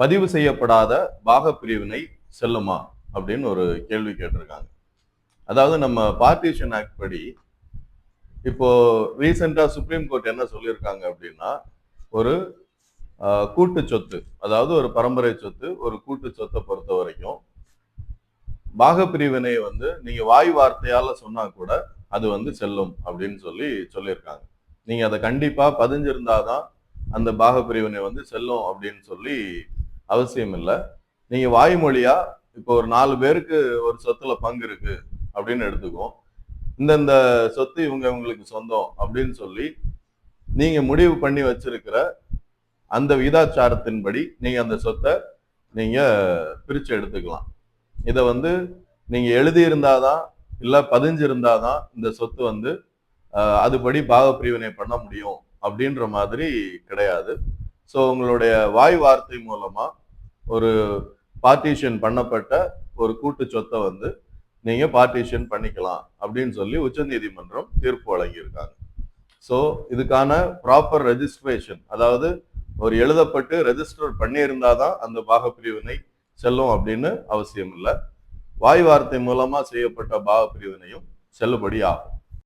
பதிவு செய்யப்படாத பாக பிரிவினை செல்லுமா? அப்படின்னு ஒரு கேள்வி கேட்டிருக்காங்க. அதாவது நம்ம பார்ட்டிஷன் ஆக்ட் படி இப்போ ரீசெண்டா சுப்ரீம் கோர்ட் என்ன சொல்லியிருக்காங்க அப்படின்னா ஒரு கூட்டு சொத்து அதாவது ஒரு பரம்பரை சொத்து ஒரு கூட்டு சொத்தை பொறுத்த வரைக்கும் பாக பிரிவினை வந்து நீங்க வாய் வார்த்தையால சொன்னா கூட அது வந்து செல்லும் அப்படின்னு சொல்லி சொல்லியிருக்காங்க. நீங்க அதை கண்டிப்பா பதிஞ்சிருந்தாதான் அந்த பாக பிரிவினை வந்து செல்லும் அப்படின்னு சொல்லி அவசியம் இல்லை நீங்க வாய்மொழியா இப்போ ஒரு நாலு பேருக்கு ஒரு சொத்துல பங்கு இருக்கு அப்படின்னு எடுத்துக்குவோம். இந்தந்த சொத்து இவங்க இவங்களுக்கு சொந்தம் அப்படின்னு சொல்லி நீங்க முடிவு பண்ணி வச்சிருக்கிற அந்த விகிதாச்சாரத்தின்படி நீங்க அந்த சொத்தை நீங்க பிரிச்சு எடுத்துக்கலாம். இதை வந்து நீங்க எழுதியிருந்தாதான் இல்ல பதிஞ்சிருந்தாதான் இந்த சொத்து வந்து அதுபடி பாக பிரிவினை பண்ண முடியும் அப்படின்ற மாதிரி கிடையாது. ஸோ உங்களுடைய வாய் வார்த்தை மூலமா ஒரு பார்ட்டிஷன் பண்ணப்பட்ட ஒரு கூட்டு சொத்தை வந்து நீங்க பார்ட்டிஷன் பண்ணிக்கலாம் அப்படின்னு சொல்லி உச்சநீதிமன்றம் தீர்ப்பு வழங்கியிருக்காங்க. ஸோ இதுக்கான ப்ராப்பர் ரெஜிஸ்ட்ரேஷன் அதாவது ஒரு எழுதப்பட்டு ரெஜிஸ்டர் பண்ணியிருந்தாதான் அந்த பாகப்பிரிவினை செல்லும் அப்படின்னு அவசியம் இல்லை வாய் வார்த்தை மூலமா செய்யப்பட்ட பாகப்பிரிவினையும் செல்லுபடி ஆகும்